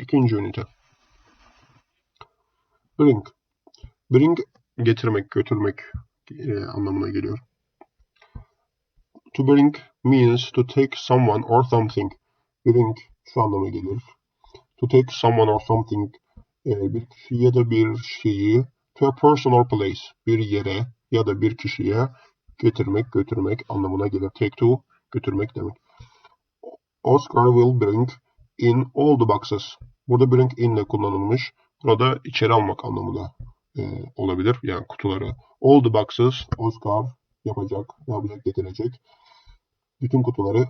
İkinci ünite. Bring. Bring getirmek, götürmek e, anlamına geliyor. To bring means to take someone or something. Bring şu anlama gelir. To take someone or something e, bir kişi ya da bir şeyi to a person or place bir yere ya da bir kişiye getirmek, götürmek anlamına gelir. Take to götürmek demek. Oscar will bring in all the boxes. Burada bring in ile kullanılmış. Burada içeri almak anlamında e, olabilir. Yani kutuları. All the boxes Oscar yapacak, ne yapacak, getirecek. Bütün kutuları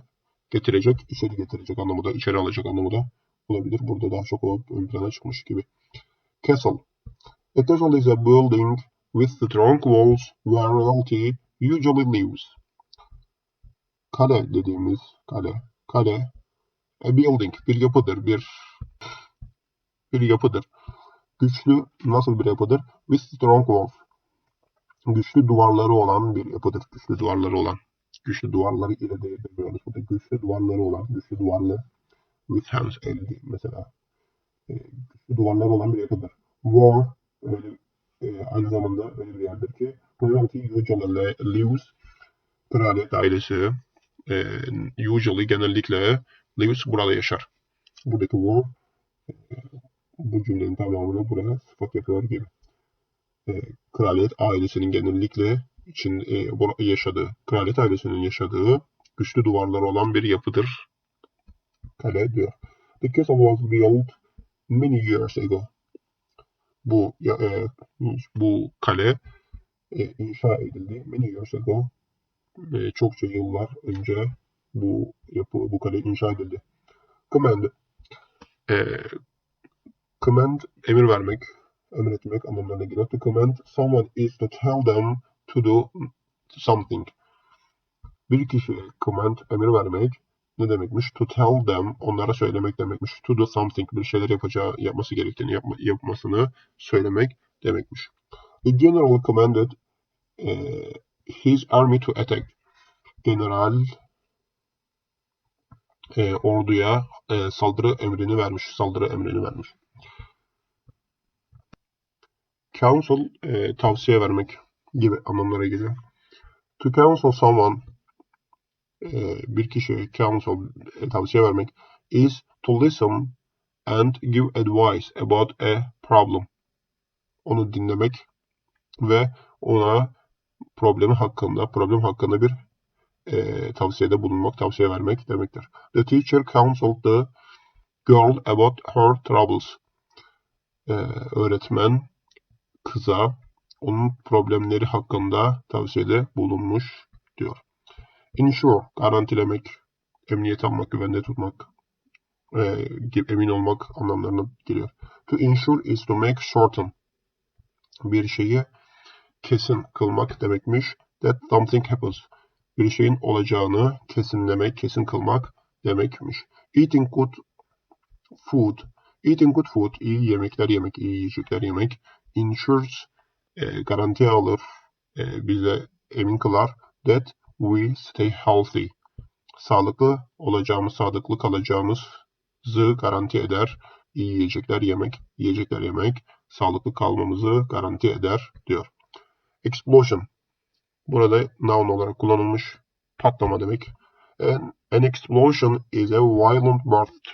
getirecek, içeri getirecek anlamında, içeri alacak anlamında olabilir. Burada daha çok o ön plana çıkmış gibi. Castle. A castle is a building with strong walls where royalty usually lives. Kale dediğimiz kale, kale a building bir yapıdır, bir bir yapıdır. Güçlü nasıl bir yapıdır? With strong walls. Güçlü duvarları olan bir yapıdır. Güçlü duvarları olan. Güçlü duvarları ile de demiyoruz. Burada güçlü duvarları olan, güçlü duvarlı with hands elde mesela. E, güçlü duvarları olan bir yapıdır. War öyle e, aynı zamanda öyle bir yerdir ki royalty usually lives kraliyet ailesi e, usually genellikle lives burada yaşar. Buradaki war e, bu cümlenin tamamını buraya sıfat yapıyor gibi. E, kraliyet ailesinin genellikle için e, yaşadığı, kraliyet ailesinin yaşadığı güçlü duvarları olan bir yapıdır. Kale diyor. The castle was built many years ago. Bu e, bu kale e, inşa edildi. Many years ago. E, çokça yıllar önce bu yapı, bu kale inşa edildi. Command. E, command emir vermek, emretmek anlamlarına geliyor. To command someone is to tell them to do something. Bir kişiye command emir vermek ne demekmiş? To tell them, onlara söylemek demekmiş. To do something, bir şeyler yapacağı, yapması gerektiğini yapma, yapmasını söylemek demekmiş. The general commanded uh, his army to attack. General e, orduya e, saldırı emrini vermiş. Saldırı emrini vermiş. Counsel e, tavsiye vermek gibi anlamlara geliyor. To counsel someone e, bir kişiye counsel e, tavsiye vermek is to listen and give advice about a problem. Onu dinlemek ve ona problemi hakkında, problem hakkında bir e, tavsiyede bulunmak, tavsiye vermek demektir. The teacher counseled the girl about her troubles. E, öğretmen kıza onun problemleri hakkında tavsiyede bulunmuş diyor. Insure, garantilemek, emniyet almak, güvende tutmak, e, emin olmak anlamlarına geliyor. To insure is to make certain. Bir şeyi kesin kılmak demekmiş. That something happens. Bir şeyin olacağını kesinlemek, kesin kılmak demekmiş. Eating good food. Eating good food, iyi yemekler yemek, iyi yiyecekler yemek. Ensures, e, garanti alır, e, bize emin kılar. That we stay healthy. Sağlıklı olacağımız, sağlıklı kalacağımızı garanti eder. İyi yiyecekler yemek, yiyecekler yemek, sağlıklı kalmamızı garanti eder diyor. Explosion. Burada noun olarak kullanılmış patlama demek. An, an explosion is a violent burst.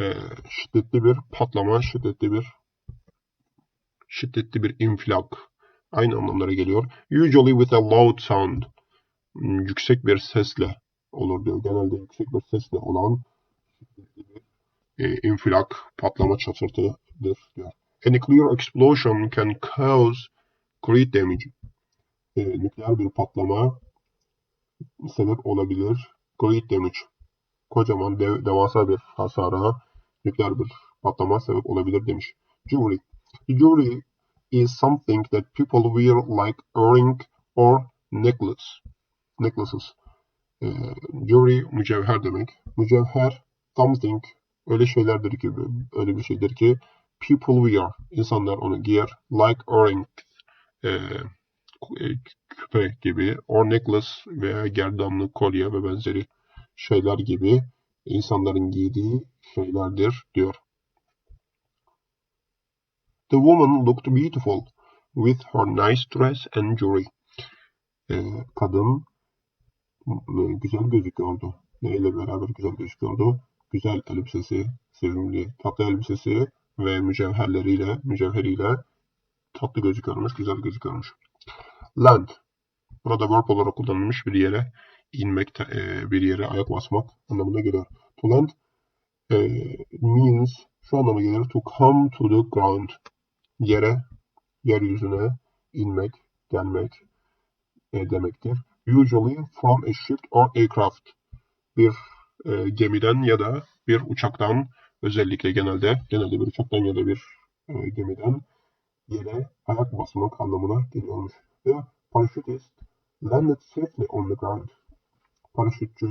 Ee, şiddetli bir patlama, şiddetli bir şiddetli bir infilak. Aynı anlamlara geliyor. Usually with a loud sound. Yüksek bir sesle olur diyor. Genelde yüksek bir sesle olan e, infilak, patlama çatırtıdır diyor. A nuclear explosion can cause great damage. E, nükleer bir patlama sebep olabilir. Great damage. Kocaman, dev, devasa bir hasara nükleer bir patlama sebep olabilir demiş. Jewelry. Jewelry is something that people wear like earring or necklace. Necklaces. E, jewelry mücevher demek. Mücevher something öyle şeylerdir ki öyle bir şeydir ki people wear insanlar onu giyer like earring e, küpe gibi or necklace veya gerdanlı kolye ve benzeri şeyler gibi insanların giydiği şeylerdir diyor. The woman looked beautiful with her nice dress and jewelry. Ee, kadın e, güzel gözüküyordu. Neyle beraber güzel gözüküyordu? Güzel elbisesi, sevimli tatlı elbisesi ve mücevherleriyle, mücevheriyle tatlı gözüküyormuş, güzel gözüküyormuş. Land. Burada verb olarak kullanılmış bir yere inmek, e, bir yere ayak basmak anlamına geliyor. To land e, means şu anlama gelir. To come to the ground. Yere, yeryüzüne inmek, gelmek e, demektir. Usually from a ship or aircraft. Bir e, gemiden ya da bir uçaktan özellikle genelde genelde bir uçaktan ya da bir e, gemiden yere ayak basmak anlamına geliyormuş. Ve paraşütist landed safely on the ground. Paraşütçü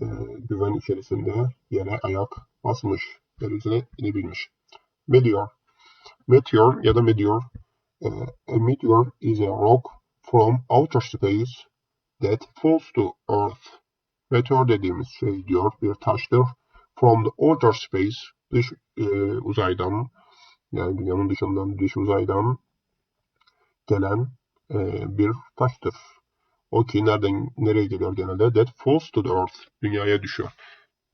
e, güven içerisinde yere ayak basmış, yeryüzüne inebilmiş. Meteor. Meteor ya da meteor. E, a meteor is a rock from outer space that falls to earth. Meteor dediğimiz şey diyor bir taştır. From the outer space, dış e, uzaydan, yani dünyanın dışından, dış uzaydan gelen e, bir taştır. O ki nereden nereye geliyor genelde? That falls to the earth. Dünyaya düşüyor.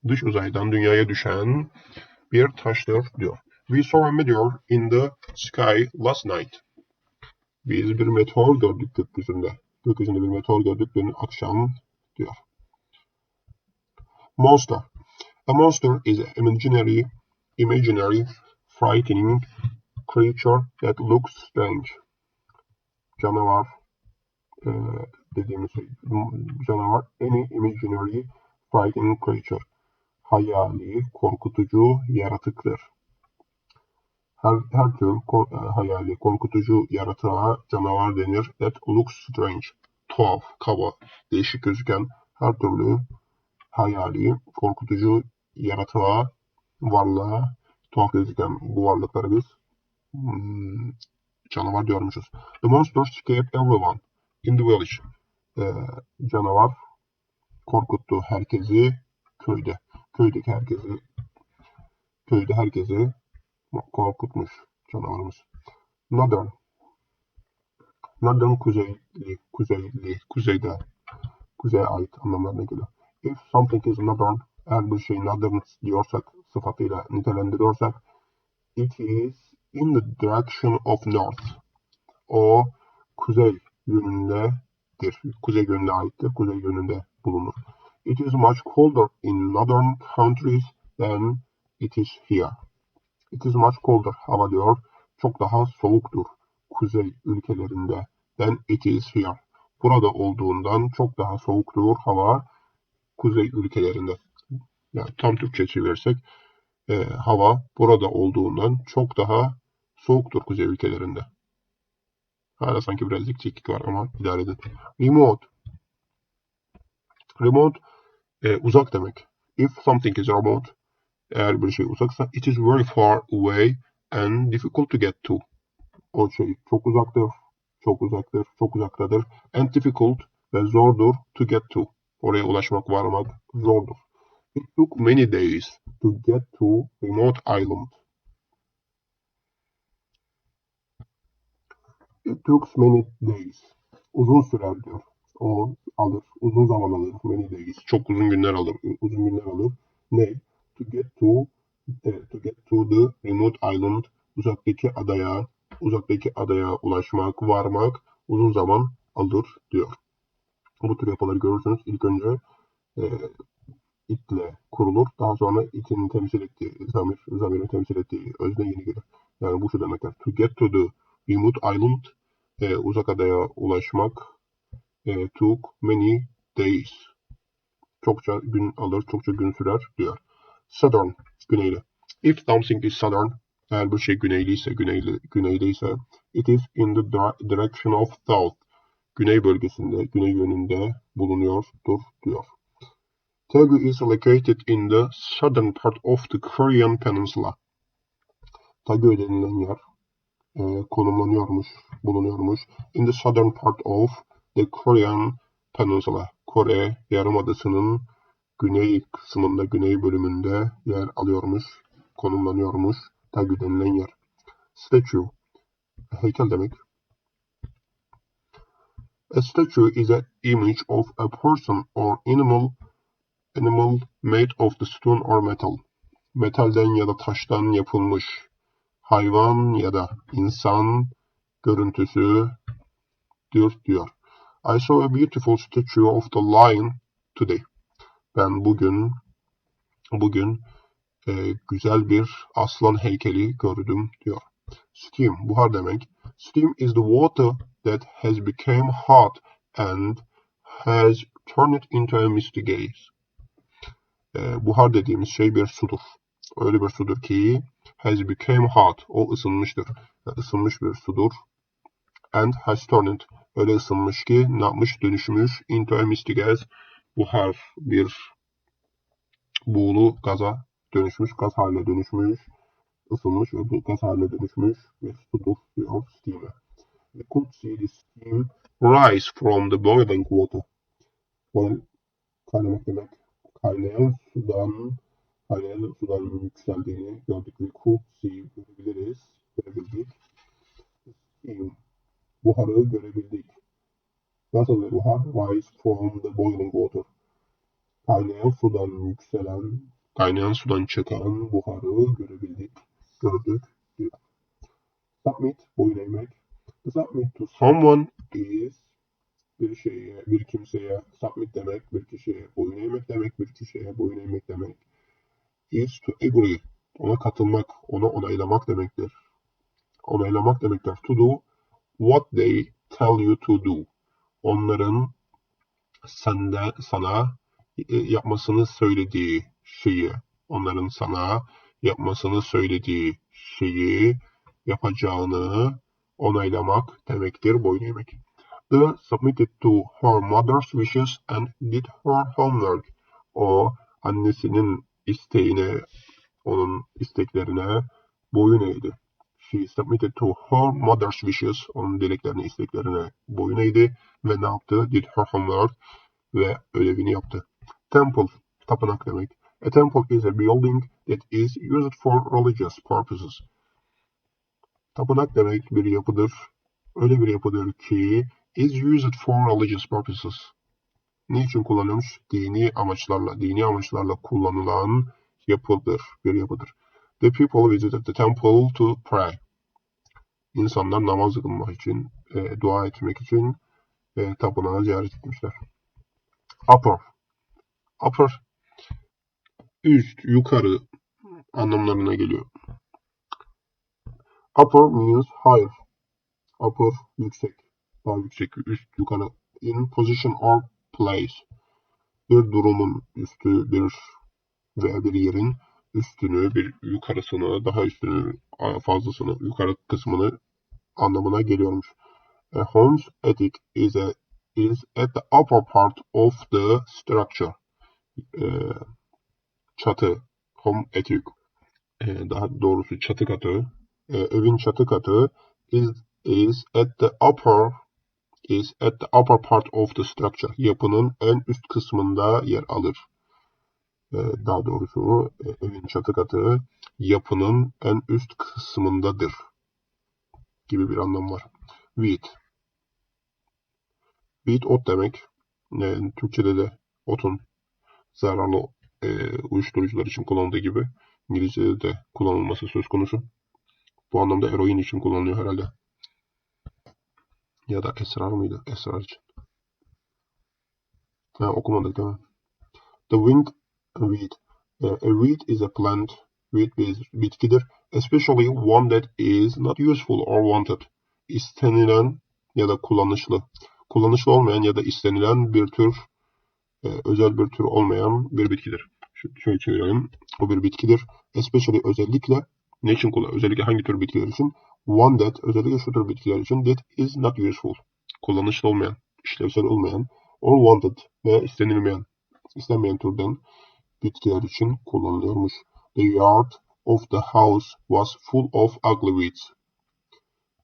Dış uzaydan dünyaya düşen bir taştır diyor. We saw a meteor in the sky last night. Biz bir meteor gördük gökyüzünde. Gökyüzünde bir meteor gördük dün akşam diyor. Monster. A monster is an imaginary, imaginary, frightening creature that looks strange. Canavar e, dediğimiz. Canavar any imaginary, frightening creature. Hayali, korkutucu yaratıktır. Her, her tür ko e, hayali, korkutucu yaratığa canavar denir. That looks strange. Tuhaf, kaba, değişik gözüken her türlü hayali, korkutucu yaratığa, varlığa, tuhaf gözüken bu varlıkları biz hmm, canavar diyormuşuz. The monster scared everyone in the village. Ee, canavar korkuttu herkesi köyde. Köydeki herkesi köyde herkesi korkutmuş canavarımız. Northern. Northern kuzeyli, kuzeyli, kuzeyde, kuzeye ait anlamlarına geliyor. If something is northern, eğer bir şey northern diyorsak, sıfatıyla nitelendiriyorsak, it is in the direction of north. O kuzey yönündedir. Kuzey yönüne aittir. Kuzey yönünde bulunur. It is much colder in northern countries than it is here. It is much colder. Hava diyor. Çok daha soğuktur. Kuzey ülkelerinde than it is here. Burada olduğundan çok daha soğuktur hava kuzey ülkelerinde. Yani tam Türkçe çevirirsek e, hava burada olduğundan çok daha soğuktur kuzey ülkelerinde. Hala sanki birazcık çekik var ama idare edin. Remote. Remote e, uzak demek. If something is remote, eğer bir şey uzaksa, it is very far away and difficult to get to. O şey çok uzaktır, çok uzaktır, çok uzaktadır. And difficult ve zordur to get to. Oraya ulaşmak, varmak zordur. It took many days to get to remote island. It took many days. Uzun sürer diyor. O alır. Uzun zaman alır. Many days. Çok uzun günler alır. Uzun günler alır. Ne? To get to e, to get to the remote island. Uzaktaki adaya uzaktaki adaya ulaşmak, varmak uzun zaman alır diyor. Bu tür yapıları görürsünüz. İlk önce e, itle kurulur. Daha sonra itin temsil ettiği zamir, zamirin temsil ettiği özne yeni gelir. Yani bu şu demektir. To get to the remote island e, uzak adaya ulaşmak e, took many days. Çokça gün alır, çokça gün sürer diyor. Southern, güneyli. If something is southern, eğer bir şey güneyli ise, güneyli, güneyli ise, it is in the direction of south. Güney bölgesinde, güney yönünde bulunuyordur diyor. Daegu is located in the southern part of the Korean peninsula. Daegu denilen yer e, konumlanıyormuş, bulunuyormuş. In the southern part of the Korean peninsula. Kore yarımadasının güney kısmında, güney bölümünde yer alıyormuş, konumlanıyormuş. Daegu denilen yer. Statue. Heykel demek. A statue is an image of a person or animal animal made of the stone or metal. Metalden ya da taştan yapılmış hayvan ya da insan görüntüsü diyor. I saw a beautiful statue of the lion today. Ben bugün bugün e, güzel bir aslan heykeli gördüm diyor. Steam, buhar demek. Steam is the water that has become hot and has turned into a misty gaze. E, buhar dediğimiz şey bir sudur. Öyle bir sudur ki has become hot. O ısınmıştır. Isınmış bir sudur. And has turned. Öyle ısınmış ki ne yapmış? Dönüşmüş into a misty gas. Buhar bir buğulu gaza dönüşmüş, gaz haline dönüşmüş, ısınmış ve bu gaz haline dönüşmüş ve sudur diyor steam'e. We could see the steam rise from the boiling water. Kaynamak demek. Kaynayan sudan kaynayan sudan yükseldiğini gördük. Could see, görebiliriz, görebildik. Buharı görebildik. Nasıl bir buhar? Rise from the boiling water. Kaynayan sudan yükselen, kaynayan sudan çıkan buharı görebildik, gördük diyor. Submit, boyun eğmek. Submit to someone is bir şeye, bir kimseye submit demek, bir kişiye boyun eğmek demek, bir kişiye boyun eğmek demek. Is to agree, ona katılmak, ona onaylamak demektir. Onaylamak demektir. To do what they tell you to do. Onların sende, sana e, yapmasını söylediği şeyi, onların sana yapmasını söylediği şeyi yapacağını onaylamak demektir boyun eğmek. The submitted to her mother's wishes and did her homework. O annesinin isteğine, onun isteklerine boyun eğdi. She submitted to her mother's wishes. Onun dileklerine, isteklerine boyun eğdi ve ne yaptı? Did her homework ve ödevini yaptı. Temple, tapınak demek. A temple is a building that is used for religious purposes. Tapınak demek bir yapıdır. Öyle bir yapıdır ki is used for religious purposes. Ne için kullanılmış? Dini amaçlarla, dini amaçlarla kullanılan yapıdır, bir yapıdır. The people visited the temple to pray. İnsanlar namaz kılmak için, e, dua etmek için e, tapınağı ziyaret etmişler. Upper. Upper üst, yukarı anlamlarına geliyor. Upper means higher. Upper yüksek, daha yüksek, üst, yukarı. In position or place. Bir durumun üstü, bir veya bir yerin üstünü, bir yukarısını, daha üstünü, fazlasını, yukarı kısmını anlamına geliyormuş. A home's attic is a is at the upper part of the structure. Ee, çatı, home attic, ee, daha doğrusu çatı katı, ee, evin çatı katı is is at the upper is at the upper part of the structure. Yapının en üst kısmında yer alır. Ee, daha doğrusu e, evin çatı katı yapının en üst kısmındadır gibi bir anlam var. Weed. Weed ot demek. Yani Türkçe'de de otun zararlı e, uyuşturucular için kullanıldığı gibi İngilizce'de de kullanılması söz konusu. Bu anlamda eroin için kullanılıyor herhalde. Ya da esrar mıydı? Esrar için. Ha, okumadık değil mi? The winged weed. A weed is a plant. Weed bir bitkidir. Especially one that is not useful or wanted. İstenilen ya da kullanışlı. Kullanışlı olmayan ya da istenilen bir tür, e, özel bir tür olmayan bir bitkidir. Şöyle çevirelim. O bir bitkidir. Especially özellikle ne için kullan? Özellikle hangi tür bitkiler için? One that özellikle şu bitkiler için that is not useful. Kullanışlı olmayan, işlevsel olmayan or wanted veya istenilmeyen, istenmeyen türden bitkiler için kullanılıyormuş. The yard of the house was full of ugly weeds.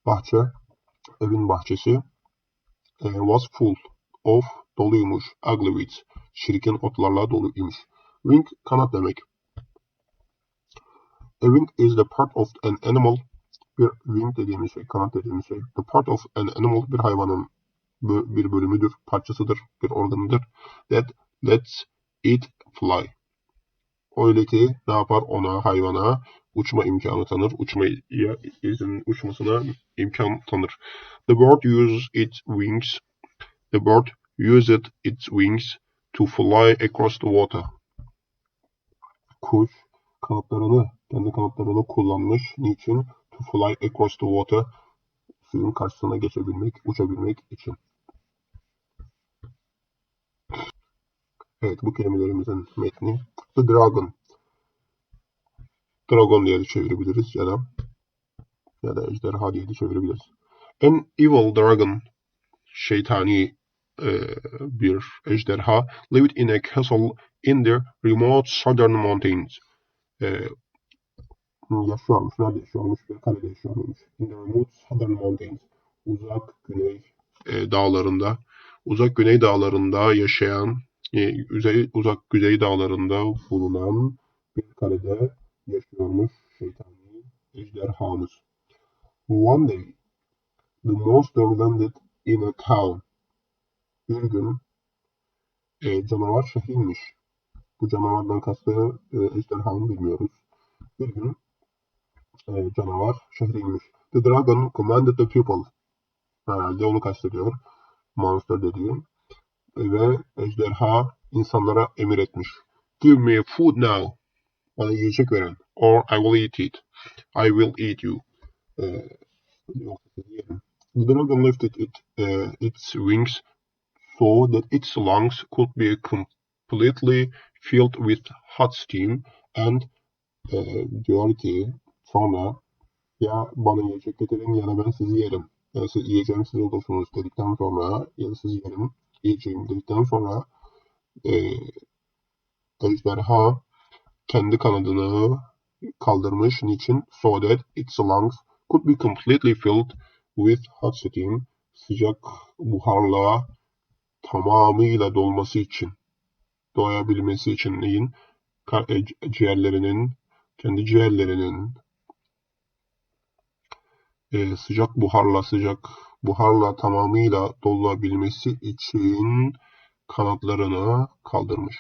Bahçe, evin bahçesi e, was full of doluymuş. Ugly weeds. Çirkin otlarla doluymuş. Wing kanat demek. A wing is the part of an animal bir wing dediğimiz şey, kanat dediğimiz şey. The part of an animal bir hayvanın bir bölümüdür, parçasıdır, bir organıdır. That lets it fly. Öyle ki ne yapar ona, hayvana uçma imkanı tanır. Uçma izin uçmasına imkan tanır. The bird uses its wings. The bird used its wings to fly across the water. Kuş kanatlarını, kendi kanatlarını kullanmış. Niçin? To fly across the water. Suyun karşısına geçebilmek, uçabilmek için. Evet bu kelimelerimizin metni. The Dragon. Dragon diye de çevirebiliriz ya da ya da ejderha diye de çevirebiliriz. An evil dragon şeytani e, bir ejderha lived in a castle in the remote southern mountains. E, yaşıyormuş. Nerede yaşıyormuş? Bir kalede yaşıyormuş. In the remote southern mountains. Uzak güney e, dağlarında. Uzak güney dağlarında yaşayan, e, uzay, uzak güney dağlarında bulunan bir kalede yaşıyormuş şeytani ejderhamız. One day, the monster landed in a town. Bir gün e, canavar şehrinmiş. Bu canavardan kastı e, ejderhanı bilmiyoruz. Bir gün canavar şehriymiş. The dragon commanded the people. Herhalde onu kastediyor. Monster dediğim. Ve ejderha insanlara emir etmiş. Give me food now. Bana yiyecek verin. Or I will eat it. I will eat you. Ee, the dragon lifted it, uh, its wings so that its lungs could be completely filled with hot steam and e, diyor ki sonra ya bana yiyecek getirin ya da ben sizi yerim. Ya siz yiyeceğim siz olursunuz dedikten sonra ya da sizi yerim yiyeceğim dedikten sonra e, ejderha kendi kanadını kaldırmış. Niçin? So that its lungs could be completely filled with hot steam. Sıcak buharla tamamıyla dolması için. Doyabilmesi için neyin? E, ciğerlerinin, kendi ciğerlerinin e, sıcak buharla sıcak buharla tamamıyla dolabilmesi için kanatlarını kaldırmış.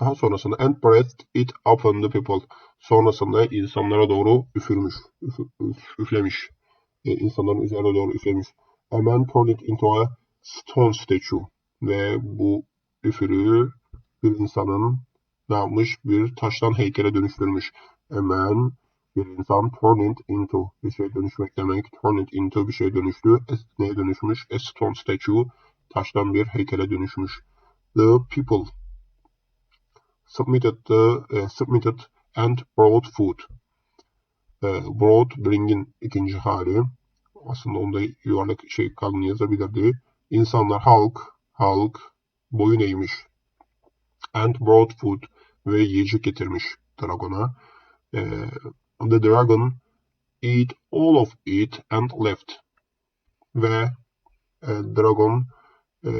Daha sonrasında and breathed it upon the people. Sonrasında insanlara doğru üfürmüş, üf, üf, üflemiş. E, insanların üzerine doğru üflemiş. A man turned it into a stone statue. Ve bu üfürü bir insanın ne yapmış? Bir taştan heykele dönüştürmüş. A man bir insan turn it into bir şey dönüşmek demek. Turn it into bir şey dönüştü. Neye dönüşmüş? A stone statue taştan bir heykele dönüşmüş. The people submitted the uh, submitted and brought food. Uh, brought bring'in ikinci hali. Aslında onda yuvarlak şey kalın yazabilirdi. İnsanlar halk halk boyun eğmiş. And brought food ve yiyecek getirmiş dragona. Uh, the dragon eat all of it and left. Ve e, dragon e,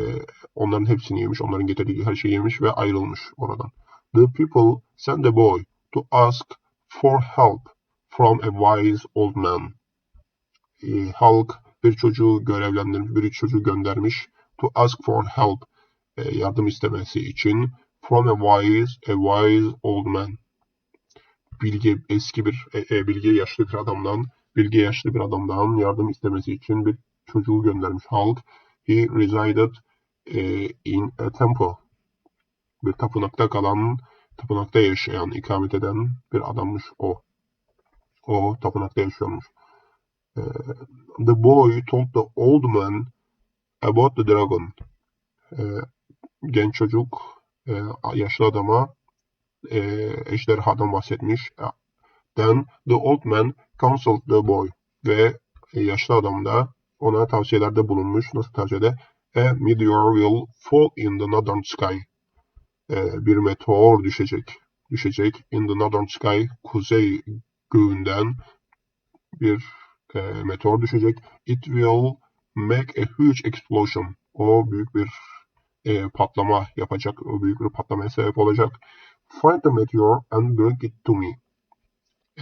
onların hepsini yemiş, onların getirdiği her şeyi yemiş ve ayrılmış oradan. The people sent a boy to ask for help from a wise old man. E, halk bir çocuğu görevlendirmiş, bir çocuğu göndermiş to ask for help, e, yardım istemesi için from a wise, a wise old man. Bilge, eski bir, e, e, bilge yaşlı bir adamdan, bilge yaşlı bir adamdan yardım istemesi için bir çocuğu göndermiş halk. He resided e, in a temple bir tapınakta kalan, tapınakta yaşayan, ikamet eden bir adammış o. O tapınakta yaşıyormuş. Uh, the boy told the old man about the dragon. Uh, genç çocuk uh, yaşlı adama uh, ejderhadan bahsetmiş. Then the old man counseled the boy. Ve yaşlı adam da ona tavsiyelerde bulunmuş. Nasıl tavsiyede? A meteor will fall in the northern sky e, bir meteor düşecek. Düşecek. In the northern sky, kuzey göğünden bir e, meteor düşecek. It will make a huge explosion. O büyük bir e, patlama yapacak. O büyük bir patlamaya sebep olacak. Find the meteor and bring it to me.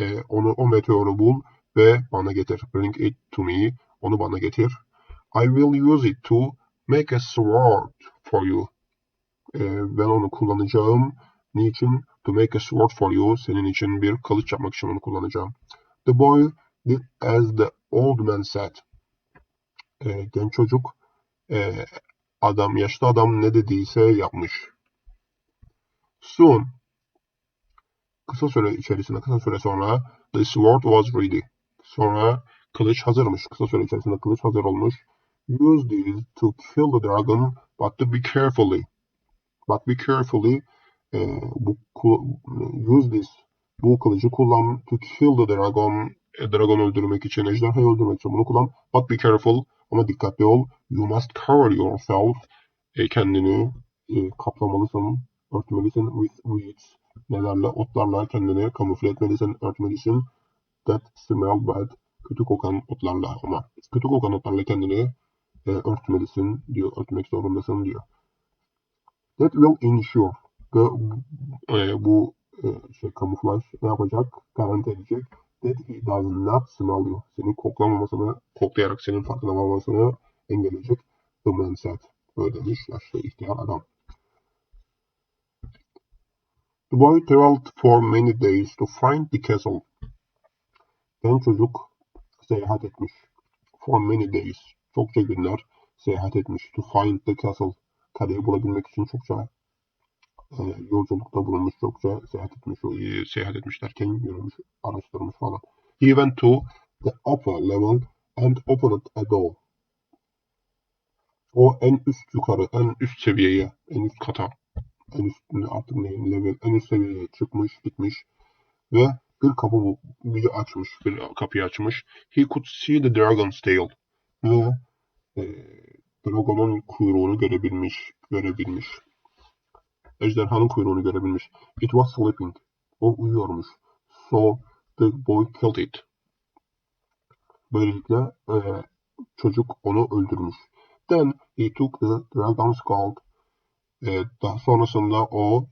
E, onu o meteoru bul ve bana getir. Bring it to me. Onu bana getir. I will use it to make a sword for you. E, ben onu kullanacağım. Niçin? To make a sword for you. Senin için bir kılıç yapmak için onu kullanacağım. The boy did as the old man said. E, genç çocuk e, adam, yaşlı adam ne dediyse yapmış. Soon kısa süre içerisinde, kısa süre sonra the sword was ready. Sonra kılıç hazırmış. Kısa süre içerisinde kılıç hazır olmuş. Use this to kill the dragon, but to be carefully. But be carefully. E, bu use this. Bu kılıcı kullan to kill the dragon. E, dragon öldürmek için, ejderhayı öldürmek için bunu kullan. But be careful. Ama dikkatli ol. You must cover yourself. E, kendini e, kaplamalısın, örtmelisin with weeds. Nelerle, otlarla kendini kamufle etmelisin, örtmelisin. That smell bad. Kötü kokan otlarla ama. Kötü kokan otlarla kendini e, örtmelisin diyor, örtmek zorundasın diyor. That will ensure. Bu, e, bu e, şey kamuflaj ne yapacak? Garanti edecek. That he does not smell you. Senin koklamamasını, koklayarak senin farkına varmasını engelleyecek. The man said. Böyle demiş yaşlı ihtiyar adam. The boy traveled for many days to find the castle. Genç çocuk seyahat etmiş. For many days. Çokça günler seyahat etmiş. To find the castle. Kaleyi bulabilmek için çokça e, yolculukta bulunmuş. Çokça seyahat etmiş. E, seyahat etmiş derken araştırmış falan. He went to the upper level and opened a door. O en üst yukarı, en üst seviyeye, en üst kata, en üst artık ne level, en üst seviyeye çıkmış, gitmiş ve bir kapı bir açmış, bir kapıyı açmış. He could see the dragon's tail ve e, dragonun kuyruğunu görebilmiş, görebilmiş. Ejderhanın kuyruğunu görebilmiş. It was sleeping. O uyuyormuş. So the boy killed it. Böylelikle e, çocuk onu öldürmüş. Then he took the dragon's gold. E, daha sonrasında o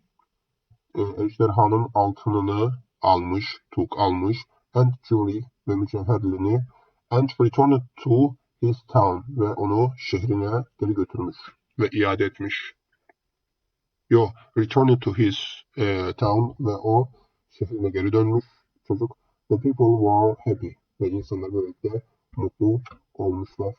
e, ejderhanın altınını almış, took almış, and jewelry ve mücevherlerini and returned to his town ve onu şehrine geri götürmüş ve iade etmiş. Yo, returned to his e, town ve o şehrine geri dönmüş çocuk. The people were happy ve insanlar böylelikle mutlu olmuşlar.